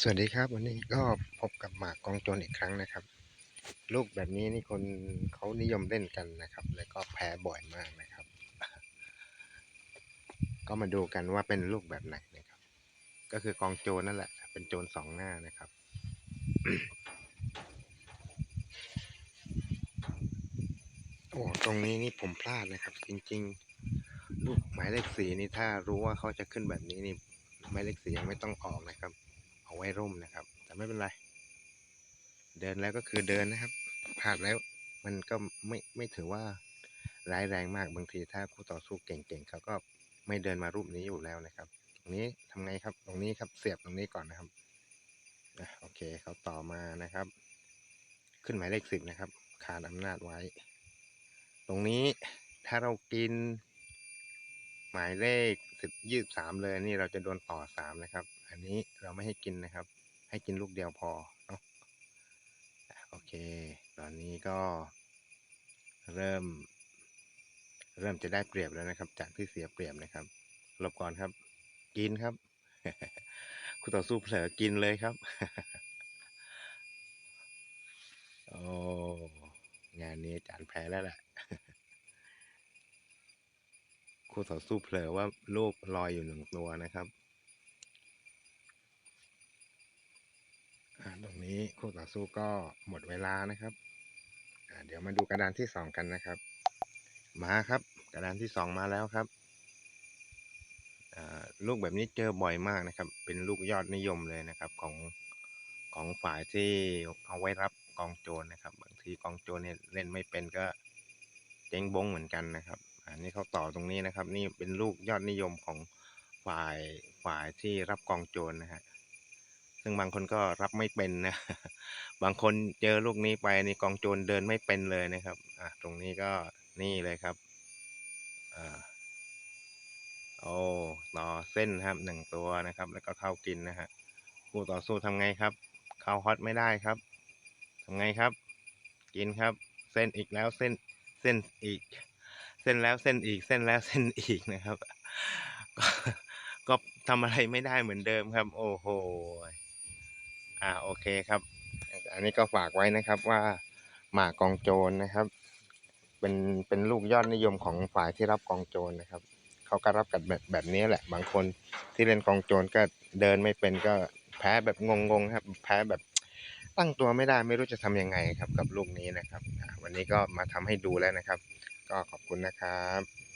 สวัสดีครับ วันนี้ก็พบกับหมากกองโจรอีกครั้งนะครับ ลูกแบบนี้นี่คนเขานิยมเล่นกันนะครับ แล้วก็แพ้บ่อยมากนะครับ ก็มาดูกันว่าเป็นลูกแบบไหนนะครับ ก็คือกองโจรนั่นแหละ เป็นโจรสองหน้านะครับ โอ้ตรงนี้นี่ผมพลาดนะครับ จริง ๆ ลูกหมายเลขสีนี่ถ้ารู้ว่าเขาจะขึ้นแบบนี้นี่หมายเลขสียังไม่ต้องออกนะครับ เอาไว้ร่มนะครับ แต่ไม่เป็นไร เดินแล้วก็คือเดินนะครับพลาดแล้วมันก็ไม่ไม่ถือว่าร้ายแรงมากบางทีถ้าคู่ต่อสู้เก่งๆเขาก็ไม่เดินมารูปนี้อยู่แล้วนะครับ ตรงนี้ทำไงครับ ตรงนี้ครับเสียบตรงนี้ก่อนนะครับนะโอเคเขาต่อมานะครับ ขึ้นหมายเลขสิบนะครับ ขาดอำนาจไว้ ตรงนี้ถ้าเรากิน หมายเลขสิบยี่สามเลยนี่เราจะโดนต่อสามนะครับ อันนี้เราไม่ให้กินนะครับ ให้กินลูกเดียวพอเนาะโอเค ตอนนี้ก็เริ่ม เริ่มจะได้เปรียบแล้วนะครับ จากที่เสียเปรียบนะครับหลบก่อนครับ กินครับคู่ต่อสู้เผลอกินเลยครับโอ้งานนี้อาจารย์แพ้แล้วแหละ คู่ต่อสู้เผลอว่าลูกลอยอยู่หนึ่งตัวนะครับตรงนี้คู่ต่อสู้ก็หมดเวลานะครับเดี๋ยวมาดูกระดานที่สองกันนะครับ มาครับ กระดานที่สองมาแล้วครับลูกแบบนี้เจอบ่อยมากนะครับ เป็นลูกยอดนิยมเลยนะครับของของฝ่ายที่เอาไว้รับกองโจรนะครับ บางทีกองโจรเนี่ยเล่นไม่เป็นก็เจ๊งบงเหมือนกันนะครับ อันนี้เขาต่อตรงนี้นะครับ นี่เป็นลูกยอดนิยมของฝ่ายฝ่ายที่รับกองโจรนะฮะซึ่งบางคนก็รับไม่เป็นนะ บางคนเจอลูกนี้ไปนี่กองโจรเดินไม่เป็นเลยนะครับอะตรงนี้ก็นี่เลยครับอ่าโอ้ต่อเส้นครับหนึ่งตัวนะครับ แล้วก็เข้ากินนะฮะผู้ต่อสู้ทำไงครับ เข้าฮอตไม่ได้ครับทำไงครับ กินครับ เส้นอีกแล้วเส้นเส้นอีก เส้นแล้วเส้นอีกเส้นแล้วเส้นอีกนะครับ ก็ทำอะไรไม่ได้เหมือนเดิมครับ โอ้โหอ่าโอเคครับ อันนี้ก็ฝากไว้นะครับว่าหมากกองโจรนะครับ เป็นเป็นลูกยอดนิยมของฝ่ายที่รับกองโจรนะครับ เขาก็รับกันแบบแบบนี้แหละ บางคนที่เล่นกองโจรก็เดินไม่เป็นก็แพ้แบบงงๆครับ แพ้แบบตั้งตัวไม่ได้ไม่รู้จะทำยังไงครับกับลูกนี้นะครับ วันนี้ก็มาทำให้ดูแล้วนะครับ ก็ขอบคุณนะครับ